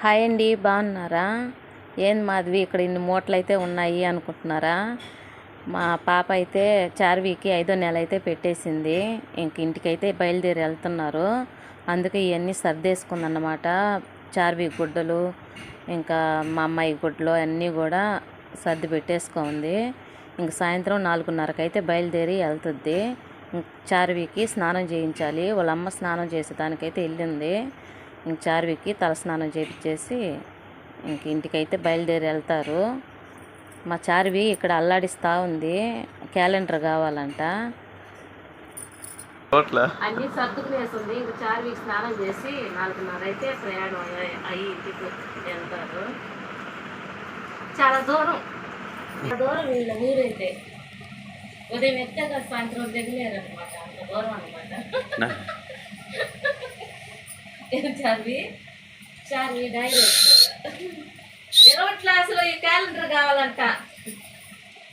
Hi అండి బాగున్నారా? ఏంది మాధవి ఇక్కడ ఇన్ని మూటలు అయితే ఉన్నాయి అనుకుంటున్నారా? మా పాప అయితే చార్వీకి ఐదో నెల అయితే పెట్టేసింది. ఇంక ఇంటికైతే బయలుదేరి వెళ్తున్నారు. అందుకే ఇవన్నీ సర్దేసుకుందన్నమాట. చార్వీ గుడ్డలు ఇంకా మా అమ్మాయి గుడ్డలు అన్నీ కూడా సర్ది పెట్టేసుకోంది. ఇంక సాయంత్రం నాలుగున్నరకు అయితే బయలుదేరి వెళ్తుంది ఇంక చార్వీకి స్నానం చేయించాలి. వాళ్ళ అమ్మ స్నానం చేసేదానికైతే వెళ్ళింది. ఇంక చార్వికి తల స్నానం చేయించేసి ఇంక ఇంటికైతే బయలుదేరి వెళ్తారు. మా చార్వి ఇక్కడ అల్లాడిస్తూ ఉంది. క్యాలెండర్ కావాలంట. అన్ని సర్దుకునేసింది ఇంక చార్వి స్నానం చేసి నాలుగున్నర అయితే ప్రయాణం అయ్యి ఇంటికి వెళ్తారు. చాలా దూరం. చాలా దూరం వీళ్ళ ఊరైతే ఉదయం ఎత్తాక సాయంత్రం దిగలేరనమాట అంత దూరం అనమాట చార్వి చార్వి డైరీ ఇరవై క్లాసులో ఈ క్యాలెండర్ కావాలంట.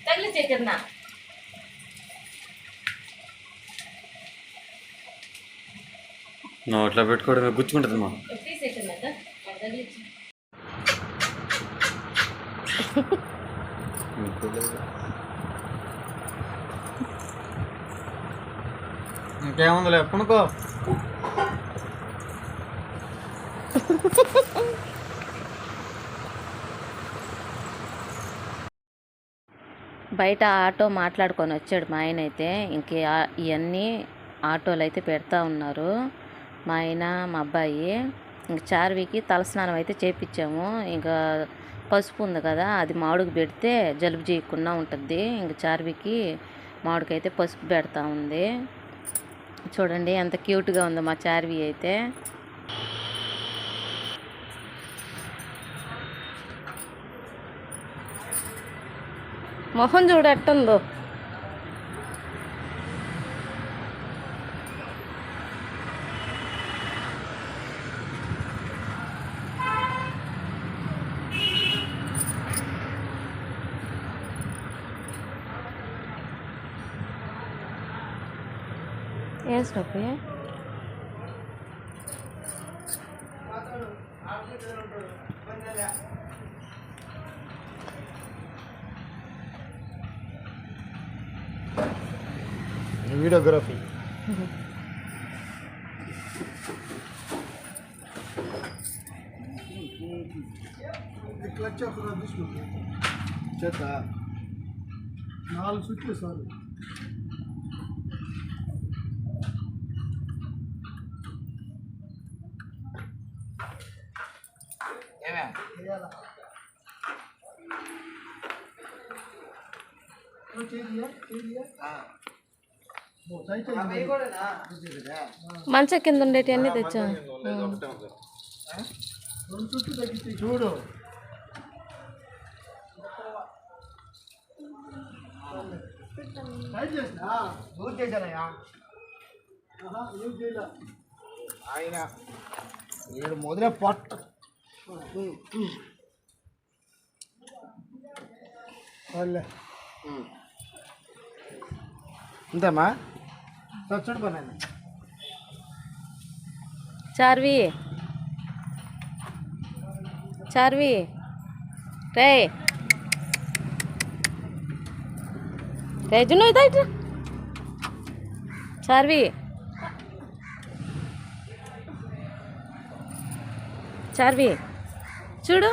తగిలి చెక్కిన నోట్లో పెట్టుకోవడమే గుచ్చుకుంటుంది మా. ఇంకేముందిలే పుణుకో బయట ఆటో మాట్లాడుకొని వచ్చాడు మా ఆయన అయితే. ఇంక ఇవన్నీ ఆటోలు అయితే పెడతా ఉన్నారు. మా ఆయన మా అబ్బాయి. ఇంక చార్వికి తలస్నానం అయితే చేపించాము ఇంకా పసుపు ఉంది కదా అది మామిడికి పెడితే జలుబు చేయకుండా ఉంటుంది. ఇంక చార్వికి మామిడికైతే పసుపు పెడతా ఉంది. చూడండి ఎంత క్యూట్గా ఉందో మా చార్వి అయితే. మొహం చూడట్టుందో ఏం స్టోపి వీడియోగ్రఫీ చేత నాలుగు చుట్లు సార్ మంచం కింద ఉండేటి అన్నీ తెచ్చా చూడు ఆయన ఏడు మొదలే పొట్ట వాళ్ళే చార్వి. చార్వి. రే. రే జున్ను ఇదా ఇట్రా చార్వి. చార్వి. చూడు.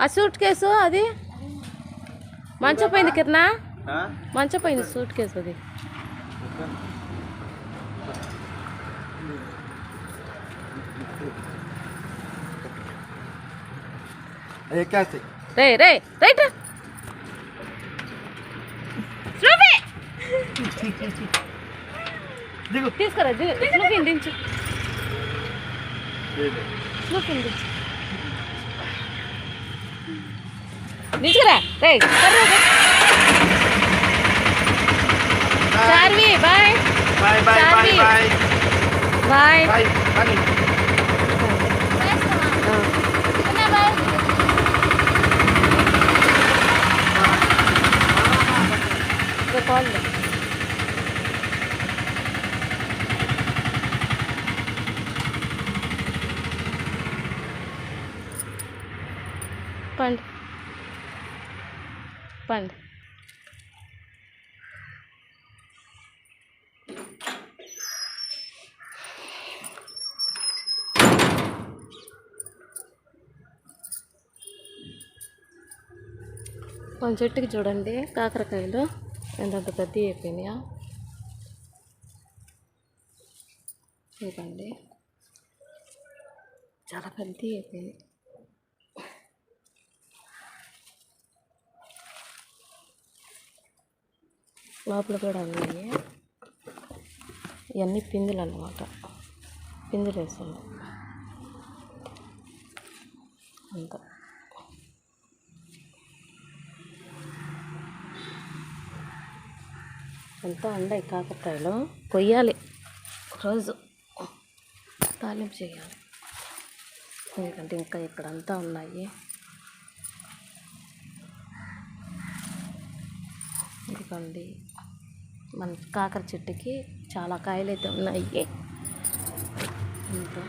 ఆ సూట్ కేసు అది. మంచపోయింది కిరణా? మంచపోయింది సూట్ కేసు అది. రే రే రైట్ దిగు. తీసుకురా ది- స్నూపీని దించు. స్నూపీని దించు. దించుకురా రే కర్ర రే. Charvi bye bye bye bye Charvi. చెప్పండి. మన చెట్టుకి చూడండి కాకరకాయలు. ఎంతంత పెద్ద అయిపోయినాయా? చూడండి. చాలా పెద్ద అయిపోయింది లోపల కూడా ఉన్నాయి. ఇవన్నీ పిందులు అన్నమాట. పిందులు వేసాను. అంతా. అంతా ఉన్నాయి కాకరకాయలు. కొయ్యాలి. రోజు తాలింపు చేయాలి. ఎందుకంటే ఇంకా ఇక్కడ అంతా ఉన్నాయి. ఇదిగోండి. మన కాకర చెట్టుకి చాలా కాయలు అయితే ఉన్నాయి ఇంకా.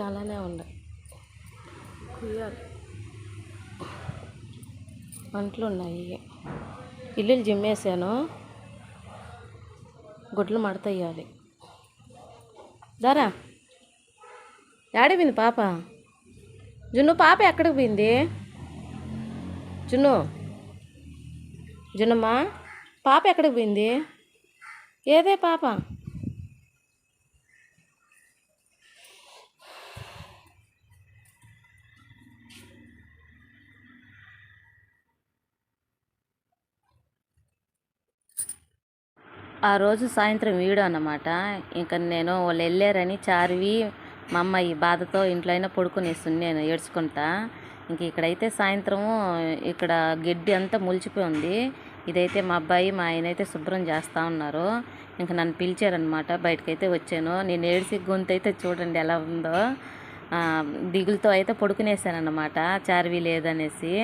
చాలానే ఉన్నాయి. కుయ్యాలి. అంట్లు ఉన్నాయి. ఇల్లులు జిమ్మేసాను. గుడ్లు మడతయ్యాలి దారా. పోయింది పాప? జున్ను పాప ఎక్కడికి పోయింది? జున్ను. జున్నమ్మా పాప ఎక్కడికి పోయింది? ఏదే పాప? ఆ రోజు సాయంత్రం వీడు అన్నమాట. ఇంకా నేను వాళ్ళు వెళ్ళారని చార్వి మా అమ్మ ఈ బాధతో ఇంట్లో అయినా పడుకునేస్తుంది నేను ఏడ్చుకుంటా. ఇంక ఇక్కడైతే సాయంత్రము ఇక్కడ గడ్డి అంతా ములిచిపోయి ఉంది. ఇదైతే మా అబ్బాయి మా ఆయన అయితే శుభ్రం చేస్తూ ఉన్నారు. ఇంక నన్ను పిలిచారనమాట బయటకైతే వచ్చాను. నేను ఏడిసి గొంతు అయితే చూడండి ఎలా ఉందో. దిగులతో అయితే పడుకునేసానమాట చార్వి లేదనేసి.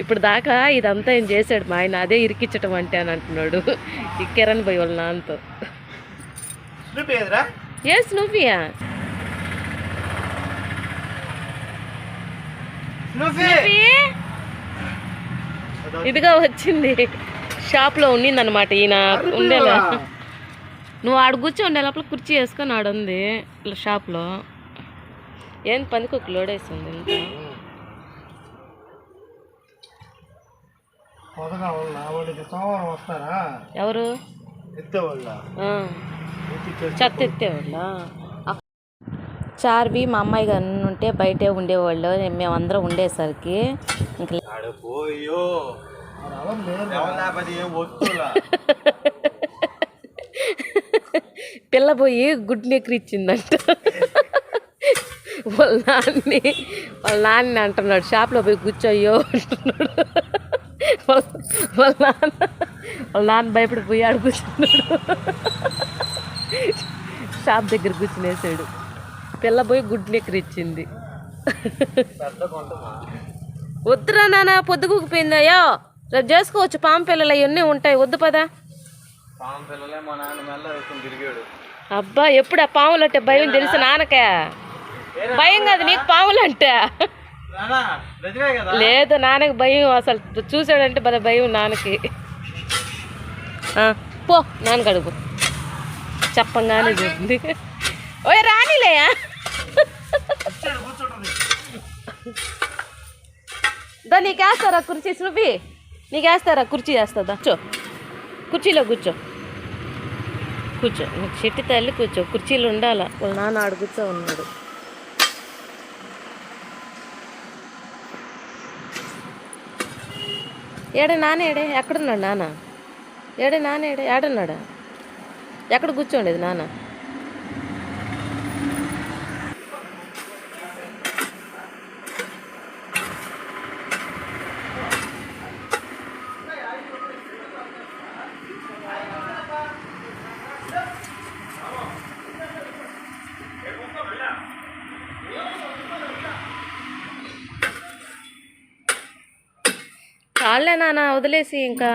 ఇప్పుడు దాకా ఇదంతా ఏం చేశాడు మా ఆయన అదే ఇరికిచ్చటం అంటే అని అంటున్నాడు. ఈ కిరణ్ పోయి వాళ్ళ నాన్నతో. స్నూపీ ఎదురా స్నూపియా స్నూపీ ఇదిగా వచ్చింది. షాప్లో ఉన్నిందనమాట ఈయన. ఉండేలా నువ్వు ఆడ కూర్చోండి లోపల కుర్చీ వేసుకొని ఆడుంది షాప్లో ఏం పనికి ఒక లోడ్ వేసింది ఇంత? ఎవరు. చెత్త ఎత్తేవాళ్ళ? చార్వి మా అమ్మాయి గారు ఉంటే బయటే ఉండేవాళ్ళు. మేమందరం ఉండేసరికి ఇంక పోయో. పిల్ల పోయి గుడ్లు ఎక్కిరిచ్చిందంట వాళ్ళ నాన్ని వాళ్ళ నాన్న అంటున్నాడు. షాప్లో పోయి కూర్చోయ్యో అంటున్నాడు. వాళ్ళ వాళ్ళ నాన్న వాళ్ళ నాన్న భయపడిపోయి ఆడు కూర్చున్నాడు. షాప్ దగ్గర కూర్చునేసాడు. పిల్ల పోయి పెద్ద కొంటమా వద్దురా నాన్న పొద్దుగుకుపోయిందయ్యో రేపు చేసుకోవచ్చు పాము పిల్లలు అవన్నీ ఉంటాయి. వద్దు పదా. అబ్బా ఎప్పుడు ఆ పాములు అంటే భయం తెలుసు నాన్నకే. భయం కాదు నీకు పాములు అంటే. లేదు నాన్నకి భయం అసలు. చూసాడంటే భయం నాన్నకి. పో నాన్న కడుగు చెప్పంగానే చూసింది ఓయ్ రానిలేయా? దా నీకు వేస్తారా కుర్చీ శృభి నీకు వేస్తారా కుర్చీ వేస్తుందా కూర్చో కుర్చీలో కూర్చో. కూర్చో నీకు చెట్టు తల్లి కూర్చో. కుర్చీలు ఉండాలా? వాళ్ళ నాన్న ఆడు కూర్చో ఉన్నాడు. ఏడే నాన్న ఏడే? ఎక్కడున్నాడు నాన్న? ఏడే నాన్న ఏడ? ఏడన్నాడా? ఎక్కడ కూర్చోండేది నాన్న? చాలే నాన్న వదిలేసి ఇంకా.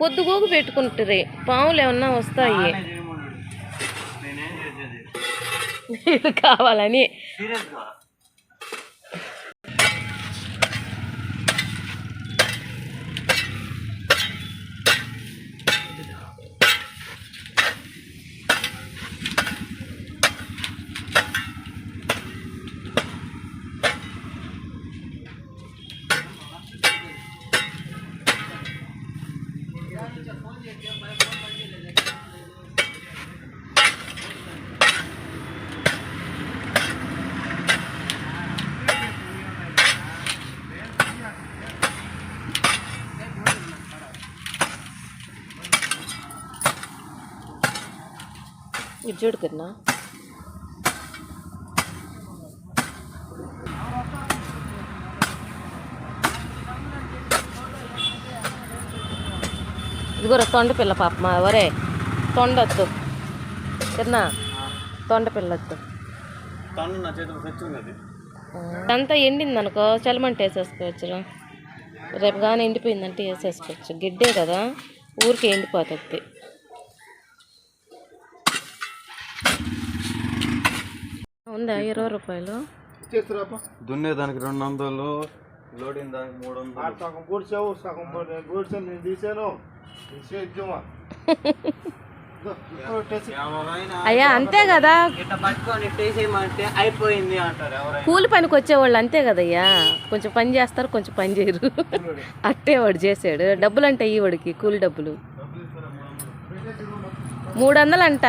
పొద్దుగోగు పెట్టుకుంటారు పాములు ఏమన్నా వస్తాయి. కావాలని. చూడు కిరణా ఇదిగోరా తొండ పిల్ల పాప మా ఒరే తొండొద్దు. కిరణా తొండ పిల్లొద్దు. అంతా ఎండింది అనుకో చలమంట వేసేసుకోవచ్చు రేపు కానీ ఎండిపోయిందంటే వేసేసుకోవచ్చు. గిడ్డే కదా ఊరికి ఎండిపోతుంది. ఉందా? ఇరవై రూపాయలు. దున్నేదానికి రెండు వందలు లోడింగ్ దానికి మూడు వందలు సగం కూర్చావు సగం కూర్చాను నేను తీసాను. అయ్యా అంతే కదా. ఇట్లా పట్టుకొని తీసేయమంటే అయిపోయింది అంటారు ఎవరైనా. కూలి పనికి వచ్చేవాళ్ళు అంతే కదయ్యా. కొంచెం పని చేస్తారు కొంచెం పని చేయరు. అట్టే వాడు చేసాడు. డబ్బులు అంటే ఇవ్వడికి కూలి డబ్బులు. మూడు వందలు అంట